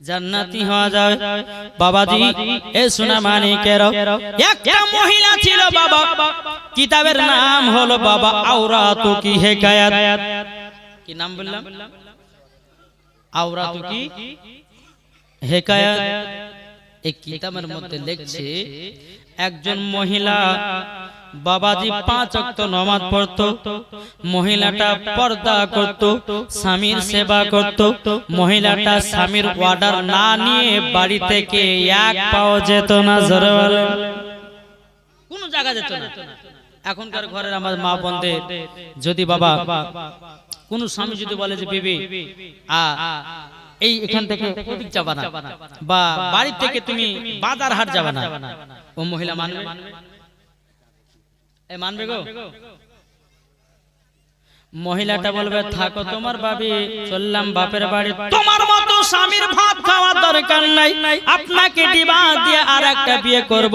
জান্নাতি হওয়া যাবে। বাবাজি, এ সোনা একটা মহিলা ছিল বাবা। কিতাবের নাম হলো বাবা আওরাতু কি কি নাম বললাম? আওরাতু কি হেকায়াত? এই কিতাবের মধ্যে লিখছে, একজন মহিলা বাবাজি পাঁচ অক্ত নমাজ পড়তো মহিলাটা পর্দা করত স্বামীর সেবা করত মহিলাটা স্বামীর অর্ডার না নিয়ে বাড়ি থেকে এক পাও যেত না জোরে বলেন। কোনো জায়গা যেত না। এখনকার ঘরের আমার মা বোনদের যদি বাবা কোন স্বামী যদি বলে যে বিবি আ এই এখান থেকে ওদিক যাবা না। বা বাড়ি থেকে তুমি বাজার হাট যাবা না। ও মহিলা মানবে? এ মানবে গো? মহিলাটা বলবে থাকো তোমার বাবি চললাম বাপের বাড়ি। তোমার মতো স্বামীর ভাত খাওয়া দরকার নাই। আপনাকে ডিবা দিয়ে আর একটা বিয়ে করব।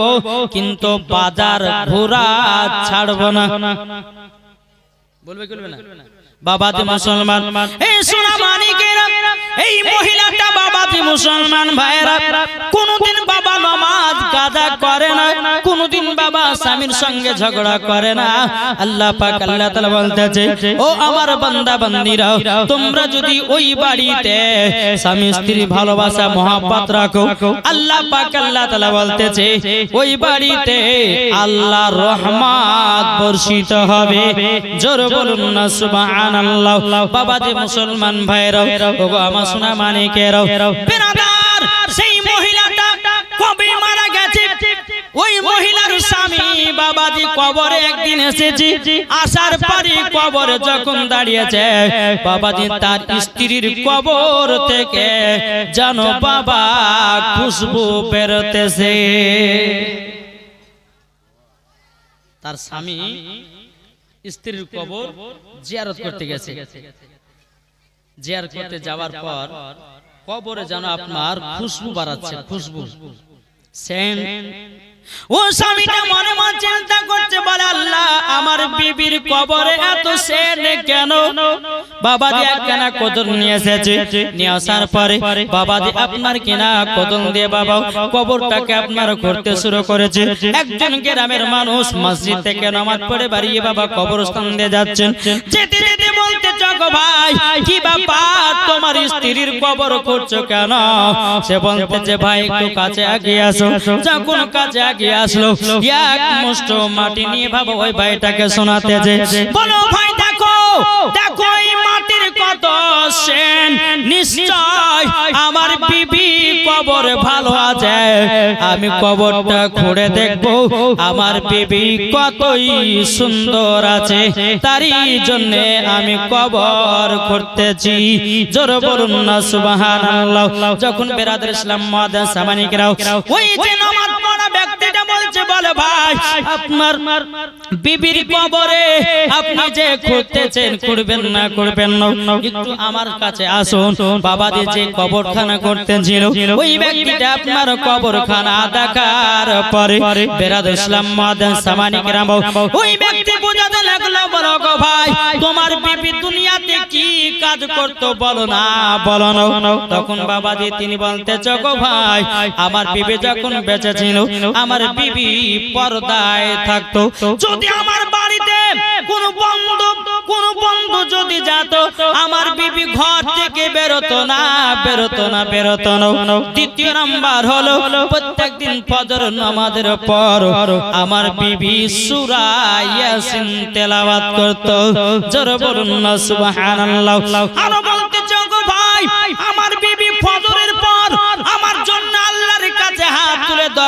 কিন্তু বাজার ঘোরা ছাড়ব না। বলবে কি বলবে না? বাবাতে মুসলমান। এই সোনা মানিকেরা এই মহিলাটা বাবাতে মুসলমান ভাইরা কোনদিন বাবা নামাজ গাজা করে না কোনদিন বাবা স্বামীর সঙ্গে ঝগড়া করে না। আল্লাহ পাক আল্লাহ তাআলা বলতেছে ও আমার বান্দা বান্দিরা তোমরা যদি ওই বাড়িতে স্বামী স্ত্রী ভালোবাসা মহাব্বত রাখো আল্লাহ পাক আল্লাহ তাআলা বলতেছে ওই বাড়িতে আল্লাহ রহমত বর্ষিত হবে। জোর বলুন না সুবহানাল্লাহ। মুসলমান ভাইরা ওগো আমার সোনা মানিকেরা সেই মহিলাটা কবে মারা গেছে? ওই মহিলার স্বামী বাবাজি কবরে একদিন এসেছি। আসার পরে কবরে যখন দাঁড়িয়েছে, বাবাজি তার স্ত্রীর কবর থেকে জানো বাবা খুশবু বেরোতেছে। তার স্বামী স্ত্রীর কবর জিয়ারত করতে গেছে। জিয়ার করতে যাওয়ার পর কবরে যেন আপনার খুশবু বাড়াচ্ছে খুশবু। সেন্ট ও স্বামীটা মনে মনে চিন্তা করছে, বলে আল্লাহ, আমার বিবির কবরে এত সেন কেন? বাবা বাবাজি একখানা কদর নিয়ে এসেছে। নিয়ে আসার পরে বাবাজি আপনার কিনা কদম দিয়ে বাবা কবরটাকে আপনার করতে শুরু করেছে। একজন গ্রামের মানুষ মসজিদ থেকে নামাজ পড়ে বাড়িয়ে বাবা কবরস্থান দিয়ে যাচ্ছেন। যেতে যেতে বলতে ভাই, কি ব্যাপার? তোমার স্ত্রীর কবর করছ কেন? সে বলতেছে ভাই, একটু কাছে আগিয়ে আসো। যখন কাছে আগিয়ে আসলো, এক মুষ্ট মাটি নিয়ে ভাবো, ওই ভাইটাকে শোনাতেছে বলো, ভাই, দেখো দেখো, এই কত সেন? নিশ্চয় আমার বিবি কবর ভালো আছে। আমি কবরটা খুঁড়ে দেখব। আমার বিবি কতই সুন্দর আছে। তারই জন্য আমি কবর করতেছি জোর বলুন না, সুবহানাল্লাহ। যখন বেরাদের ইসলাম মাদান সামানিকরাও ওই যে নামাজ ব্যক্তিটা বলছে, বলে ভাই, আপনার বিবির কবরে আপনি যে খুঁড়তেছেন খুঁড়বেন না করবেন না। একটু আমার কাছে আসুন। বাবা যে কবরখানা ওই ব্যক্তিটা আপনার কবরখানা দেখার পরে বেরাদ ইসলাম মাদান ওই ব্যক্তি বোঝাতে লাগল গো ভাই, তোমার বিবি দুনিয়াতে কি কাজ করতো বলো না, বলো তখন বাবাজি, তিনি বলতে গো ভাই, আমার যখন বেঁচে ছিল আমার বিবি পর্দায় থাকতো। যদি আমার বাড়িতে কোন বন্ধু কোন বন্ধু যদি যেত আমার বিবি ঘর থেকে বেরোতো না বেরোতো না বেরোতো না। দ্বিতীয় নাম্বার হলো প্রত্যেকদিন ফজর নামাজের পর আমার বিবি সূরা ইয়াসিন তেলাওয়াত করত। জোরে বলুন না সুবহানাল্লাহ। আরও বলতে গো ভাই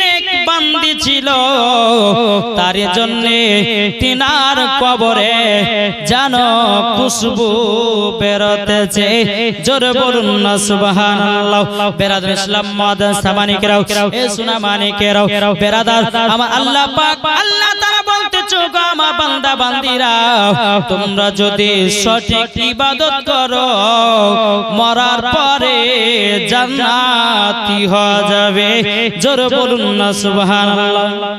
নেক বান্দি ছিল। তার জন্য তিনার কবরে জানো খুশবু বেরোতেছে। জোরে বলুন না, সুবহানাল্লাহ। বেরাদার ইসলাম মাদান সামানিকেরাও। এ সোনা মানিকেরাও। বেরাদার, আমার আল্লাহ পাক, আল্লাহ তাআলা বলতেছো গো আমার বান্দা, বান্দিরা। তোমরা যদি সঠিক ইবাদত করো, মরার পরে জান্নাতি হয়ে যাবে। জোরে বলুন না সুবহানাল্লাহ।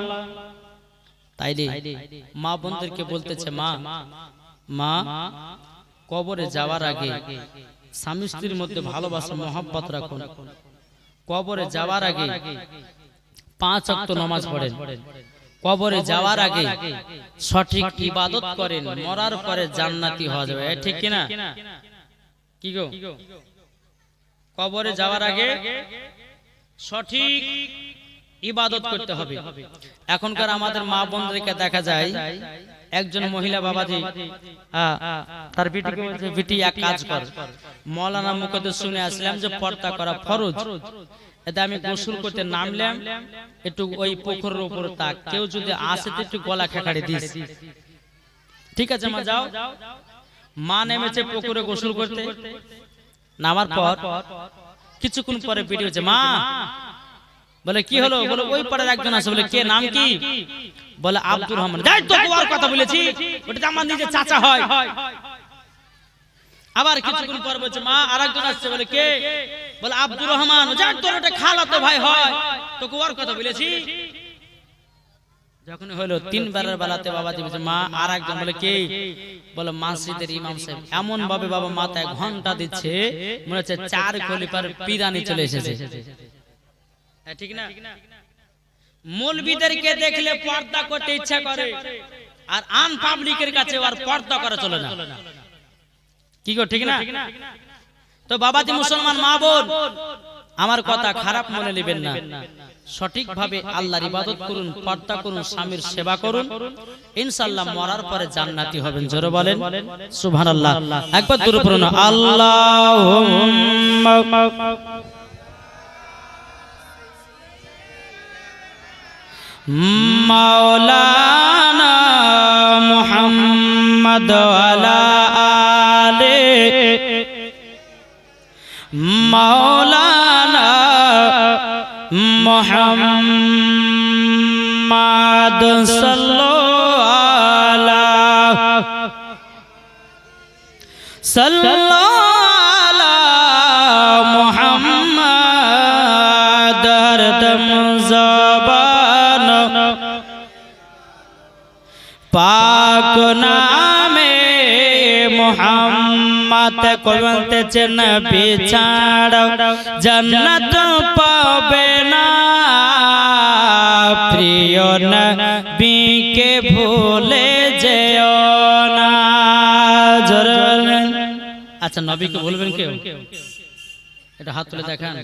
তাইলে মা বোনদেরকে বলতেছে মা মা কবরে যাওয়ার আগে স্বামী স্ত্রীর মধ্যে ভালোবাসা মহাব্বত রাখুন। কবরে যাওয়ার আগে পাঁচ অক্ত নামাজ পড়েন। কবরে যাওয়ার আগে সঠিক ইবাদত করেন মরার পরে জান্নাতি হওয়া যাবে। ঠিক কিনা? কি গো? কবরে যাওয়ার আগে সঠিক ইবাদত করতে হবে। এখনকার আমাদের মা বোনদেরকে দেখা যায় একজন মহিলা বাবাজি তার বিটিকে বলছে বিটি এক কাজ কর। মৌলানা মুখতে শুনে আসলাম যে পর্দা করা ফরজ। এতে আমি গোসল করতে নামলাম। একটু ওই পুকুরের উপর তাক। কেউ যদি আসে তো একটু গলা খেকাড়ে দিস। ঠিক আছে মা যাও। মা নেমেছে পুকুরে গোসল করতে। নামার পর কিছুক্ষণ পরে বিটি হচ্ছে মা! বলে কি হলো? বলে ওই পাড়ার একজন আছে। বলে কে? নাম কি? বলে আব্দুর রহমান। যাই তো তোমার কথা বলেছি। ওটা আমার নিজের চাচা হয়। আবার কিছুক্ষণ পর বলছে মা আরেকজন আসছে। বলে কে? বলে আব্দুর রহমান। যাই তোর ওটা খালাতো ভাই হয় তো ওর কথা বলেছি। যখন হলো তিনবারের বেলাতে বাবা বলছে মা আর একজন বলে কে? বলে মসজিদের ইমাম সাহেব। এমন ভাবে বাবা মাথায় ঘণ্টা দিচ্ছে মনে হচ্ছে চার খলিফার পিরানি চলে এসেছে। ঠিক না? মৌলবিদেরকে দেখলে পর্দা করতে ইচ্ছা করে। আর আন পাবলিকের কাছে আর পর্দা করা চলে না। কি গো ঠিক না? তো বাবাজি মুসলমান মা বোন আমার কথা খারাপ মনে নেবেন না। সঠিকভাবে আল্লাহর ইবাদত করুন পর্দা করুন স্বামীর সেবা করুন। ইনশাআল্লাহ মরার পরে জান্নাতি হবেন জোরে বলেন? সুবহানাল্লাহ। একবার দূরে পড়ুন। আল্লাহুম্মা মাওলানা মুহাম্মদ আলা মাওলানা মুহাম্মদ সাল্লাল্লাহু আলা সাল্লাল্লাহু মোহাম্মদ কই বলতেছেন বিছাড়, জান্নাত পাবে না। প্রিয় নবীকে ভুলে যেও না। আচ্ছা নবীকে বলবেন কেউ? এটা হাত তুলে দেখান।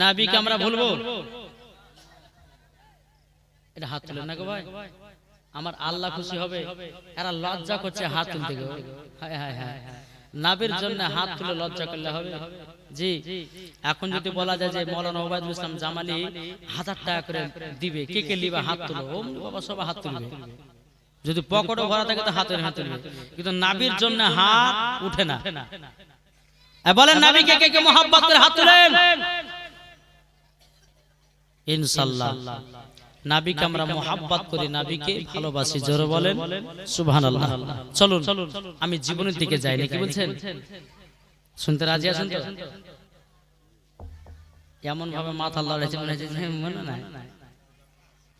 নাবিকে আমরা ভুলবো? এটা হাত তুলে না গো ভাই। আমার আল্লাহ খুশি হবে। এরা লজ্জা করছে হাত তুলতে গো। হায় হায় হায়। নাবির জন্য হাত তুলে লজ্জা করলে হবে? জি। এখন যদি বলা যায় যে মৌলানা ওবায়দুল ইসলাম জামালি হাজার টাকা করে দিবে কে কে লিবা? হাত তুলো ও বাবা সব হাত তুলবে। যদি পকেটও ভরা থাকে তো হাতের হাত তুলবে কিন্তু নাবির জন্য হাত উঠে না। এ বলেন নাবিকে কে কে মোহাব্বত করে হাত তুলেন? ইনশাল্লাহ। নাবিকে আমরা মোহাব্বত করি নাবিকে ভালোবাসি জোরে বলেন। সুবহানাল্লাহ। চলুন আমি জীবনের দিকে যাই নাকি বলছেন? শুনতে রাজি আছেন তো? এমন ভাবে মাথা লড়েছে মনে হচ্ছে মনে নাই।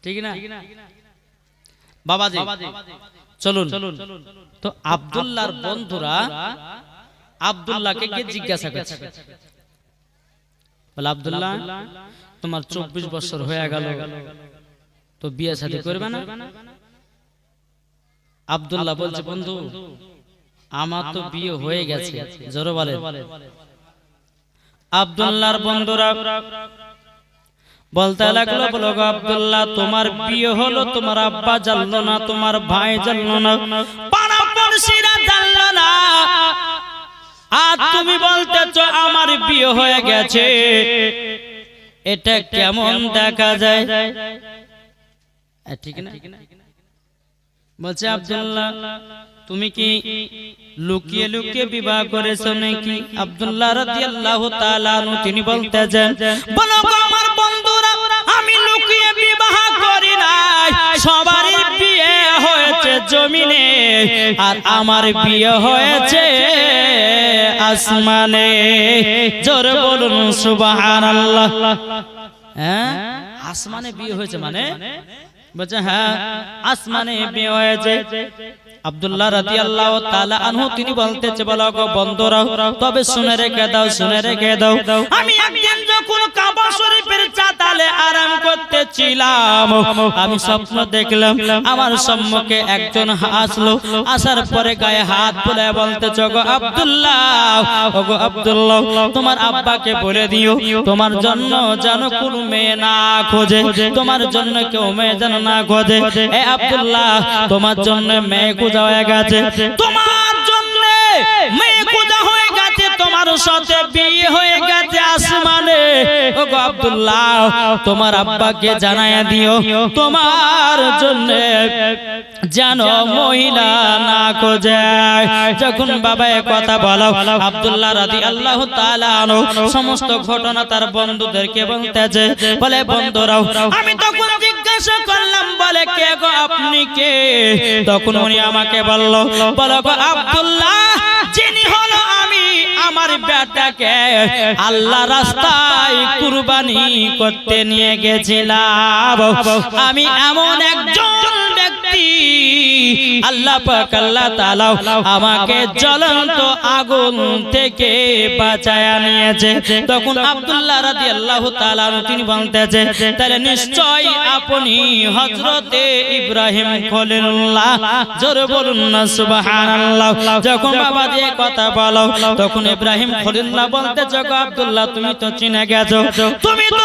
ঠিক না? বাবাজি চলুন। তো আব্দুল্লাহর বন্ধুরা আব্দুল্লাহকে গিয়ে জিজ্ঞাসা করছে? বলে আব্দুল্লাহ তোমার চব্বিশ বছর হয়ে গেল। তো বিয়ে শাদী করবে না? আব্দুল্লাহ বলছে বন্ধু আমার তো বিয়ে হয়ে গেছে জোরে বলে আব্দুল্লাহর বন্ধুরা বলতে লাগল বলো আব্দুল্লাহ তোমার বিয়ে হলো তোমার আব্বা জানলো না তোমার ভাই জানলো না পাড়া পড়শিরা জানলো না। আর তুমি বলতেছো আমার বিয়ে হয়ে গেছে। এটা কেমন দেখা যায়? ঠিক না? বলছে আব্দুল্লাহ তুমি কি লুকিয়ে লুকিয়ে বিবাহ করেছ নাকি? আব্দুল্লাহ রাদিয়াল্লাহু তাআলা তিনি বলতেছেন বলো আমার বন্ধুরা আমি লুকিয়ে বিবাহ করি নাই। সবারই বিয়ে হয়েছে জমিনে আর আমার বিয়ে হয়েছে আসমানে। জোরে বলুন সুবহানাল্লাহ। হ্যাঁ? আসমানে বিয়ে হয়েছে মানে? বলছে হ্যাঁ আসমানে বিয়ে হয়েছে। বলতেছে তবে আমি আরাম করতেছিলাম স্বপ্ন দেখলাম, আমার সম্মুখে একজন আসলো, আসার পরে গায়ে হাত তুলে বলতেছে গো আব্দুল্লাহ ও গো আব্দুল্লাহ, তোমার আব্বাকে বলে দিও, তোমার জন্য যেন কোন মেয়ে না খোঁজে, তোমার জন্য কেউ মেয়ে যেন না খোঁজে। আব্দুল্লাহ, তোমার জন্য মেয়ে খোঁজা হয়ে গেছে তোমার জন্য মেয়ে খোঁজা হয়ে গেছে তোমার সাথে বিয়ে হয়ে গেছে আসমানে। ও আব্দুল্লাহ তোমার আব্বাকে জানায় দিও। তোমার জন্য যেন মহিলা না খোঁজে। যখন বাবা কথা বলো আব্দুল্লাহ রাদি আল্লাহ সমস্ত ঘটনা তার বন্ধুদেরকে বলতেছে বলে বন্ধুরাও আমি তখন জিজ্ঞাসা করলাম বলে কে গো আপনি কে? তখন উনি আমাকে বলল বলো গো আব্দুল্লাহ যিনি হলো আমি আমার বেটাকে আল্লাহ রাস্তায় কুরবানি করতে নিয়ে গেছিলাম। আমি এমন একজন ব্যক্তি আল্লাহ পাক, আল্লাহ তাআলা আমাকে জ্বলন্ত আগুন থেকে বাঁচায় নিয়েছে। তখন আব্দুল্লাহ রাদিয়াল্লাহু তাআলা তিনি বলতেছে, তাহলে নিশ্চয় আপনি হযরতে ইব্রাহিম খলিলুল্লাহ। জোরে বলুন না, সুবহানাল্লাহ। যখন বাবা দিয়ে কথা বলো, তখন ইব্রাহিম খলিলুল্লাহ বলতেছে, গো আব্দুল্লাহ, তুমি তো চিনে গেছো। তুমি তো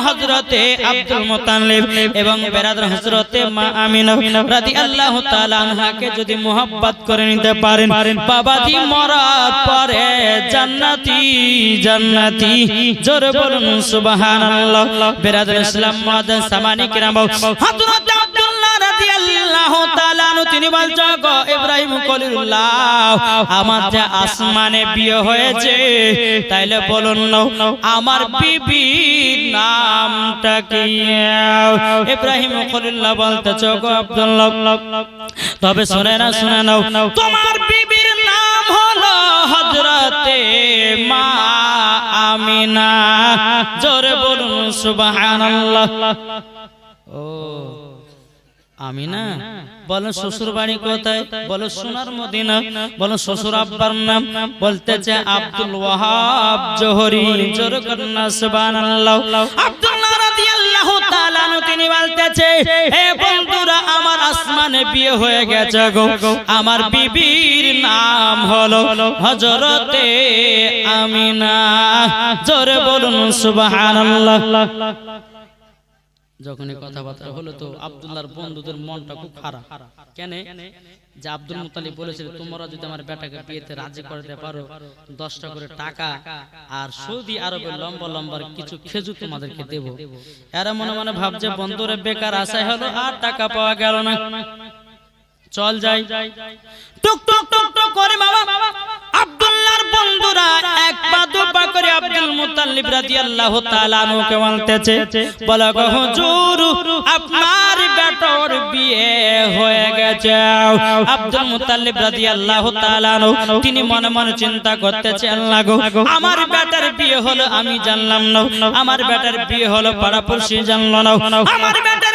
এবং হযরতে আব্দুল মুতাল্লিব এবং বেরাদুল হযরতে মা তাআলা আনহাকে যদি মোহাব্বত করে নিতে পারেন, বাবাজি মরার পরে জান্নাতি জান্নাতি বলুন বেরাদুল ইসলাম মাদান ইব্রাহিম খলিলুল্লাহ, আমার আসমানে বিয়ে হয়েছে, তাইলে বলুন না, আমার বিবির নামটা কি? ইব্রাহিম খলিল্লাহ বলতে চোখ আব্দুল্লাহ, তবে শুনে না শুনে নাও। তোমার বিবির নাম হলো হজরতে মা আমিনা। জোরে বলুন, সুবহানাল্লাহ। ও আমি না বলো শ্বশুর বাড়ি কোথায়? বলো সোনার মদিনা। বলো শ্বশুর আব্বার নাম। বলতেছে আব্দুল ওয়াহাব জোহরি। জোর কন্যা সুবহানাল্লাহ। আব্দুল্লাহ রাদিয়াল্লাহু তাআলা তিনি বলতেছে হে বন্ধুরা আমার আসমানে বিয়ে হয়ে গেছে গো। আমার বিবির নাম হলো হযরতে আমিনা। জোরে বলুন সুবহানাল্লাহ। যখন এই কথাবার্তা হলো তো আব্দুল্লাহর বন্ধুদের মনটা খুব খারাপ। কেন? যে আব্দুল মুতালিব বলেছিল, তোমরা যদি আমার বেটাকে বিয়েতে রাজি করতে পারো, দশটা করে টাকা আর সৌদি আরবের লম্বা লম্বা কিছু খেজুর তোমাদেরকে দেব। এরা মনে মনে ভাবছে, বন্ধুরে, বেকার আশায় হলো আর টাকা পাওয়া গেল না। চল যাই। টুক টুক টুক টুক করে বাবা, আব্দুল্লাহর বন্ধুরা এক পা করে আব্দুল মুতাল্লিব রাদিয়াল্লাহু তাআলা আনহুকে বলতেছে, বলো গো হুজুর, আপনার বেটার বিয়ে হয়ে গেছে। আব্দুল মুতাল্লিব রাদিয়াল্লাহু তাআলা তিনি মনে মনে চিন্তা করতেছে, আল্লাহ গো, আমার বেটার বিয়ে হলো আমি জানলাম না, আমার বেটার বিয়ে হলো পাড়াপড়শি জানলো না, আমার বেটার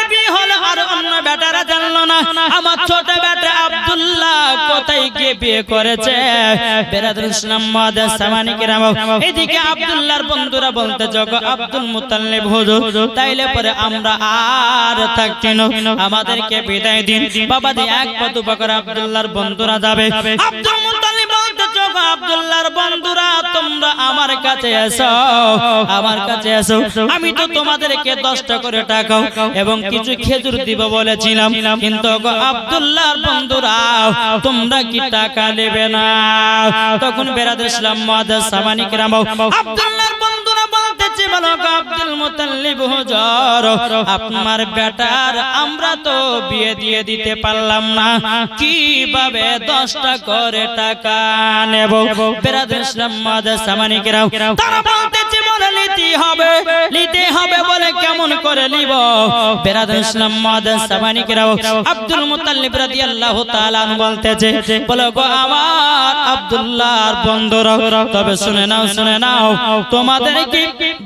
আর অন্য বেটারা জানলো না। আমার ছোট বেটা আব্দুল্লাহ কোথায় গিয়ে বিয়ে করেছে? এদিকে আব্দুল্লাহর বন্ধুরা বলতে, জগ আব্দুল মুতাল্লিব হুজুর, তাইলে পরে আমরা আর থাকছি আমাদেরকে বিদায় দিন। বাবা দি এক পা দুপা করে আব্দুল্লাহর বন্ধুরা যাবে। আব্দুল মুতাল্লিব আব্দুল্লাহর বন্ধুরা, তোমরা আমার কাছে এসো, আমার কাছে এসো। আমি তো তোমাদেরকে দশটা করে টাকাও এবং কিছু খেজুর দিব বলেছিলাম। কিন্তু আব্দুল্লাহর বন্ধুরা, তোমরা কি টাকা নেবে না? তখন বেরাদ ইসলাম সামানিক রাম আব্দুল্লাহর গো আব্দুল মুতাল্লিব হুজুর, আপনার বেটার আমরা তো বিয়ে দিয়ে দিতে পারলাম না। কীভাবে দশটা করে টাকা নেব? বেরাদের ইসলাম মাদার সামানিক রাম তারা বলতেছে বলে নিতে হবে নিতে হবে বলে কেমন করে নিব? বেরাদের ইসলাম সামানিক রাম আব্দুল মুতাল্লিব রাদিয়াল্লাহু তাআলা বলতেছে, বলো গো আমার আব্দুল্লাহর তবে শুনে নাও শুনে নাও, তোমাদেরকে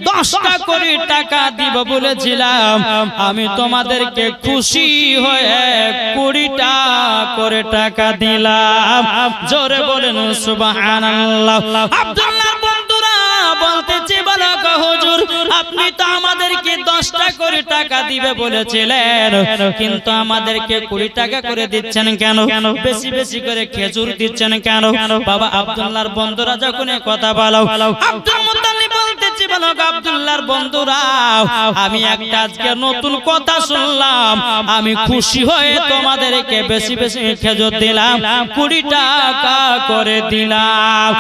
দশটা কোটি টাকা দিব বলেছিলাম। আমি তোমাদেরকে খুশি হয়ে কুড়িটা করে টাকা দিলাম। জোরে বলেন সুবহানাল্লাহ। আব্দুল্লাহর বলতেছে বলো হুজুর, আপনি তো আমাদেরকে দশটা করে টাকা দিবে বলেছিলেন, কিন্তু আমাদেরকে কুড়ি টাকা করে দিচ্ছেন কেন? বেশি বেশি করে খেজুর দিচ্ছেন কেন? বাবা বন্ধুরা যখন কথা বলো আমি একটা আজকে নতুন কথা শুনলাম, আমি খুশি হয়ে তোমাদেরকে বেশি বেশি খেজুর দিলাম, কুড়ি টাকা করে দিলাম।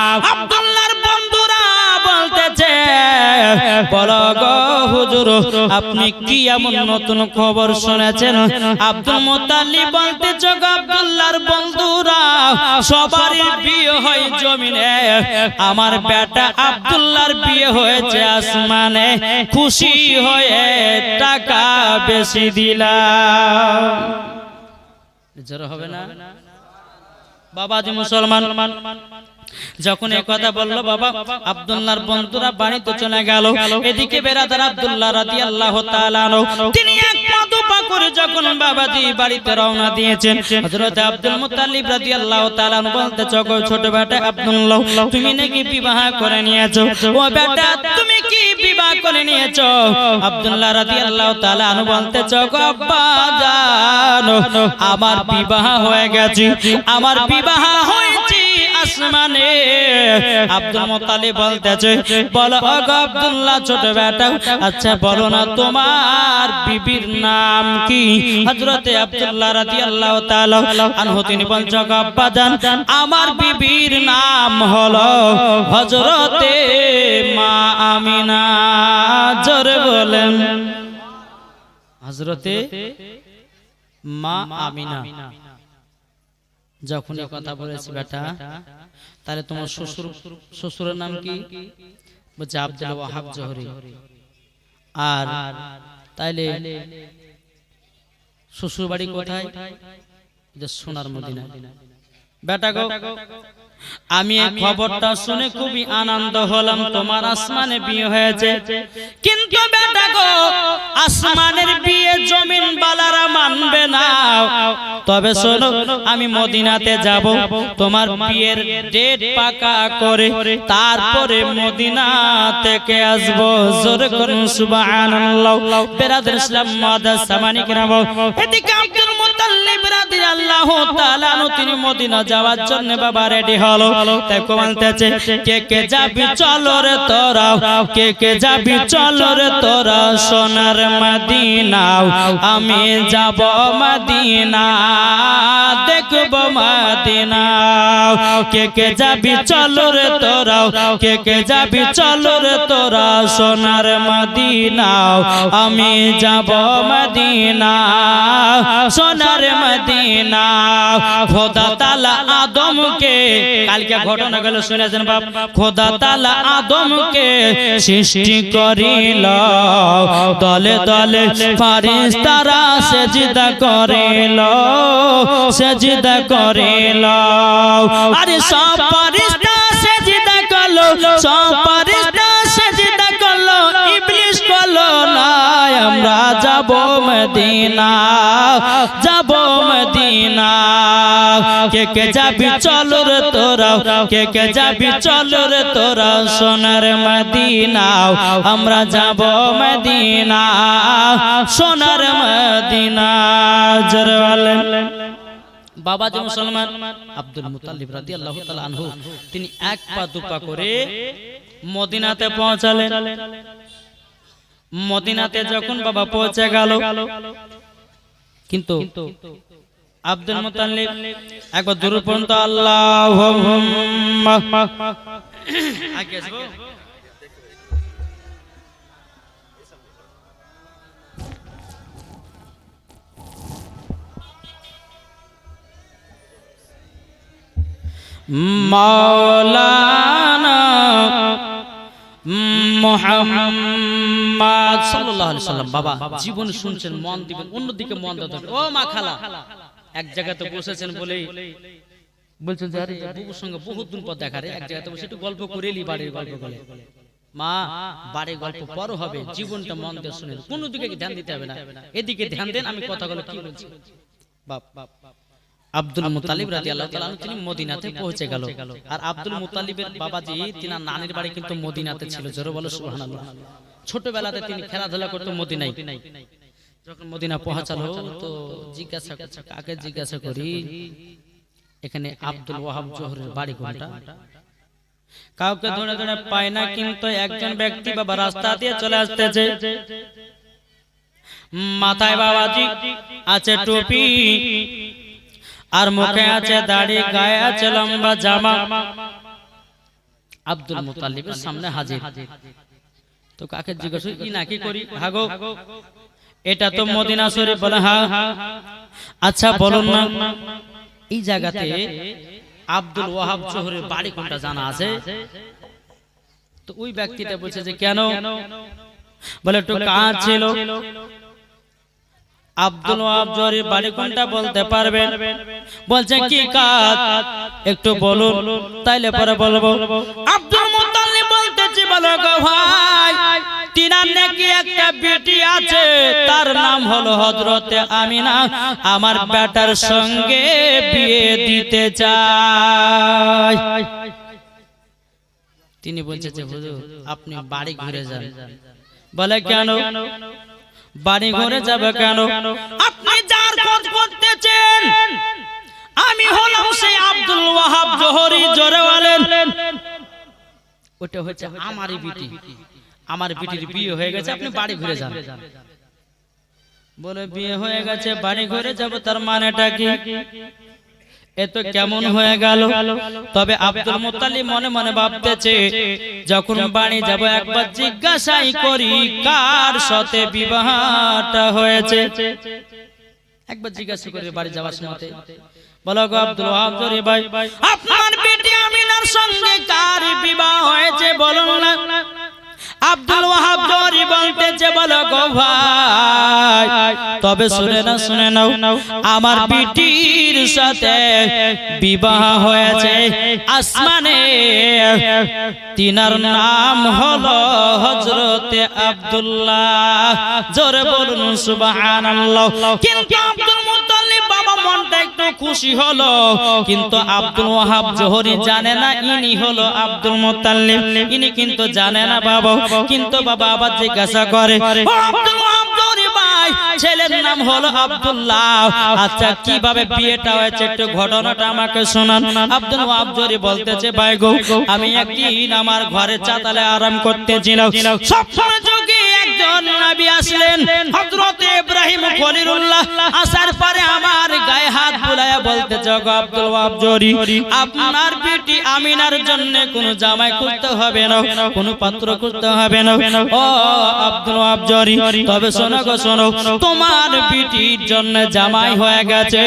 হুজুর, আপনি কি এমন নতুন খবর শুনেছেন? আব্দুল মুতাল্লিব বলতেছে গো, আব্দুল্লাহর বন্ধুরা, সবারই বিয়ে হয় জমিনে। আমার বেটা আব্দুল্লাহর বিয়ে হয়েছে আসমানে, খুশি হয়ে টাকা বেশি জোর হবে না? বাবাজি মুসলমান। যখন এই কথা বলল বাবা, আব্দুল্লাহর বন্ধুরা বাড়িতে চলে গেল। এদিকে বেরাদার আব্দুল্লাহ রাদিয়াল্লাহু তাআলা তিনি এক করে যখন বাবাজি বাড়িতে রওনা দিয়েছেন, হযরত আব্দুল মুত্তালিব রাদিয়াল্লাহু তাআলা বলতে, চগো ছোট বেটা আব্দুল্লাহ, তুমি নাকি বিবাহ করে নিয়েছো? ও বেটা, তুমি কি বিবাহ করে নিয়েছো? আব্দুল্লাহ রাদিয়াল্লাহু তাআলা বলতে, চগো আব্বা, জানো, আমার বিবাহ হয়ে গেছে, আমার বিবাহ হয়েছে আসমানে আব্দুল মুত্তালিব বলতেছে, বলো, ওগো আব্দুল্লাহ, ছোট বেটা আচ্ছা বলো না তোমার বিবির নাম কি? হযরতে আব্দুল্লাহ রাদিয়াল্লাহু তাআলা আনহু, তিনি বলছে আব্বা জান আমার বিবির নাম হলো হযরতে মা আমিনা, জোরে বলেন। হযরতে মা আমিনা। যখন এই কথা বলেছি বেটা তাহলে তোমার শ্বশুর শ্বশুরের নাম কি? বলছে আব্দুল ওয়াহাব জহরি। আর তাইলে শ্বশুর বাড়ি কোথায়? সোনার মদিনা বেটা গো আমি এই খবরটা শুনে খুবই আনন্দ হলাম তোমার আসমানে বিয়ে হয়েছে। কিন্তু বেটা গো আসমানের বিয়ে জমিন বালারা মানবে না। তবে শোনো আমি মদিনাতে যাব। তোমার বিয়ের ডেট পাকা করে তারপরে মদিনা থেকে আসব। জোরে করুন সুবহানাল্লাহ। বেরাদের ইসলাম মাদার সামানিক রাব এদিকে আব্দুল মুতাল্লিব রাদিয়াল্লাহু তাআলা তিনি মদিনা যাওয়ার জন্য বাবা রেডি হলো তাই বলতেছে কে কে যাবি চলো রে তোরা কে কে যাবি চলো রে তোরা সোনার মদিনা আমি যাব মদিনা দেখব মদিনা কে কে যাবি চলো রে তোরা কে কে যাবি চলো রে তোরা সোনার মদিনা আমি যাব মদিনা সোনার মদিনা খোদা তালা আদমকে কালকে ঘটনা গেল শুনেছেন বাপ? খোদা তালা আদমকে সৃষ্টি করিল। দলে দলে ফারিস তারা সেজিদা করিল। সেজিদা করিল। আরে সব ফারিস্তা সেজিদা করল। সব ফারিস্তা সেজিদা করল। ইবলিশ করল না আমরা যাব মদিনা যাব মদিনা কে কে যাবি চল রে তোরা কে কে যাবি চল রে তোরা সোনার মদিনা, আমরা যাব মদিনা, সোনার মদিনা। জোরে বলেন। বাবা যে মুসলমান, আব্দুল মুতালিব রাদিয়াল্লাহু তাআলা আনহু, তিনি এক পা দুপা করে মদিনাতে পৌঁছালেন। মদিনাতে যখন বাবা পৌঁছে গেল, কিন্তু আব্দুল মুতালিব একবার দূর পর্যন্ত আল্লাহ মাওলানা মুহাম্মদ সাল্লাল্লাহু আলাইহি সাল্লাম বাবা জীবন শুনছেন মন দিবেন অন্যদিকে মন দেবেন ও মা খালা। এক জায়গাতে বসেছেন বলেই বলছেন যে, আরে, বুবুর সঙ্গে বহুত দিন পর দেখা রে। এক জায়গাতে বসে একটু গল্প করেলি বাড়ির গল্প বলে মা, বাড়ির গল্প পর হবে, জীবনটা মন দিয়ে শুনে কোন দিকে ধ্যান দিতে হবে না। এদিকে ধ্যান দেন, আমি কথাগুলো কি বলছি? বাপ বাপ। আব্দুল মুতালিব রাদিয়াল্লাহু তাআলা আনহু, তিনি মদিনাতে পৌঁছে গেল। আর আব্দুল মুতালিবের বাবাজি, তিনার নানির বাড়ি কিন্তু মদিনাতে ছিল। জোরে বলো সুবহানাল্লাহ। ছোটবেলাতে তিনি খেলাধুলা করতো মদিনায়। যখন মদিনা পৌঁছালো তো জিজ্ঞাসা করছে কাকে জিজ্ঞাসা করি? এখানে আব্দুল ওয়াহাব জোহরের বাড়ি কোনটা? কাউকে ধরে ধরে পায় না কিন্তু একজন ব্যক্তি বাবা রাস্তা দিয়ে চলে আসতেছে। মাথায় বাবাজি আছে টুপি আর মুখে আছে দাড়ি গায়ে আছে লম্বা জামা। আব্দুল মুতালিবের সামনে হাজির। তো কাকে জিজ্ঞেস ই নাকি করি? হাগো। এটা তো মদিনা শরীফ বলে হ্যাঁ আচ্ছা বলুন না। এই জায়গাতে আব্দুল ওয়াহাব জোহরের বাড়ি কোনটা জানা আছে? তো ওই ব্যক্তিটা বলছে যে কেন? বলে একটু কাজ ছিল। আব্দুল ওয়াহাব জোহরের বাড়ি কোনটা বলতে পারবেন? বলছে কি কাজ একটু বলুন। তাইলে পরে বলব। আব্দুল মুতাল্লিব বলতেছি বলো গো ভাই। তিনার নাকি একটা বেটি আছে? তার নাম হলো হযরতে আমিনা। আমার বেটার সঙ্গে বিয়ে দিতে চাই। তিনি বলছে যে হুজুর আপনি বাড়ি ঘুরে যান। বলে কেন? বাড়ি ঘুরে যাবে কেন? আপনি যার খোঁজ করতেছেন। আমি হলাম সেই আব্দুল ওয়াহাব জোহরি জোরে বলেন ওটা হচ্ছে আমারই বিটি। আমার বিটির বিয়ে হয়ে গেছে আপনি বাড়ি ঘুরে যান। বলে বিয়ে হয়ে গেছে বাড়ি ঘুরে যাব তার মানেটা কি? এ তো কেমন হয়ে গেল। তবে আব্দুল মুতালিব মনে মনে ভাবতেছে যখন বাড়ি যাব একবার জিজ্ঞাসাই করি কার সাথে বিবাহটা হয়েছে? একবার জিজ্ঞাসা করি বাড়ি যাওয়ার সময় বলো গো আব্দুল ওয়াহাব ভাই আপনার বেটি আমিনার সঙ্গে কার বিবাহ হয়েছে বলুন না। আব্দুল ওয়াহাব জরি বলতেছে, বলো গো ভাই, তবে শুনে না শুনে নাও, আমার বিটির সাথে বিবাহ হয়েছে। আসমানে তিনার নাম হলো হযরতে আব্দুল্লাহ। জোরে বলুন, সুবহানাল্লাহ। কিন্তু খুশি হলো, কিন্তু আব্দুল ওয়াহাব জোহরি জানে না, ইনি হলো আব্দুল মুত্তালিব ইনি কিন্তু জানে না বাবা, কিন্তু বাবা আবার জিজ্ঞাসা করে আব্দুল ছেলের নাম হলো আব্দুল্লাহ। আচ্ছা কীভাবে বিয়েটা হয়েছে একটু ঘটনাটা আমাকে শোনান। আব্দুল জোহরি বলতেছে, ভাই গো, আমি একদিন আমার ঘরে চাতালে আরাম করতেছিলাম। সবসময় যুগে একজন নবী আসলেন, হযরত ইব্রাহিম খলিলুল্লাহ আসার পরে আমার গায়ে হাত বুলায়া বলতে আব্দুল ওয়াহাব জোহরি আপনার বেটি আমিনার জন্য জামাই হবে না পাত্র হবে না। ও আব্দুল ওয়াহাব জোহরি তবে শোনো গো, শোনো, তোমার বিটির জন্য জামাই হয়ে গেছে।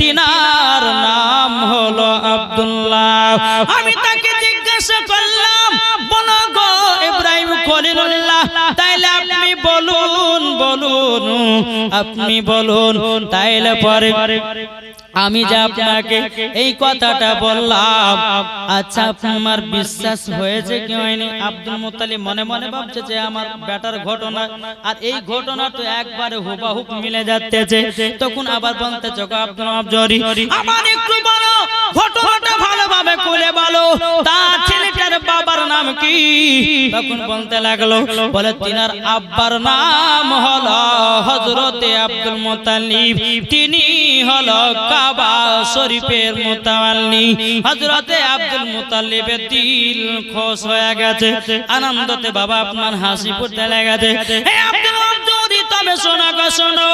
তিনার নাম হলো আব্দুল্লাহ। আমি তাকে জিজ্ঞাসা করলাম, বলো গো ইব্রাহিম তাইলে আপনি বলুন বলুন আপনি বলুন তাইলে পরে আমি যে আপনাকে এই কথাটা বললাম আচ্ছা আমার বিশ্বাস হয়েছে কি হয়নি? আব্দুল মুতালিব মনে মনে ভাবছে যে আমার বেটার ঘটনা আর এই ঘটনা তো একবারে হুবাহুব মিলে যাচ্ছে। তখন আবার বলতে চোখ আব্দুল আবজরি আমার একটু বলো, ঘটনাটা ভালোভাবে খুলে বলো, তার ছেলেটা তিনার বাবার নাম কি? তখন বলতে লাগল, বলে তিনার আব্বার নাম হলো হজরতে আব্দুল মোতালিব, তিনি হলো কাবা শরীফের মোতাল্লি হজরতে আব্দুল মোতালিবের দিল খোশ হয়ে গেছে। আনন্দতে বাবা আপনার হাসি ফুটতে লেগেছে তবে গো, শোনো।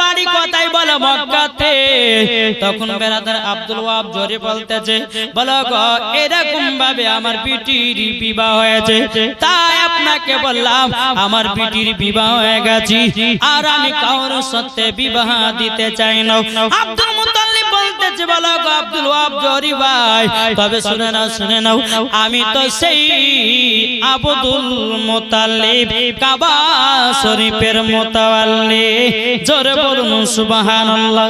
বাড়ি কথাই বলো মক্কাতে। তখন বেড়াদার আব্দুল ওয়াব জোরে বলতেছে, বলো গো, এরকম ভাবে আমার পিটির বিবাহ হয়েছে। তাই আপনাকে বললাম, আমার পিটির বিবাহ হয়ে আর আমি কাউর বিবাহ দিতে চাই না। আব্দুল মুতাল্লিব বলতেছে, বলো গো, আব্দুল ওয়াব জরি ভাই, তবে শুনে শুনে নাও, আমি তো সেই আব্দুল মুতাল্লিব কাবা শরীফের মোতাবাল্লি জোরে বলুন সুবহানাল্লাহ।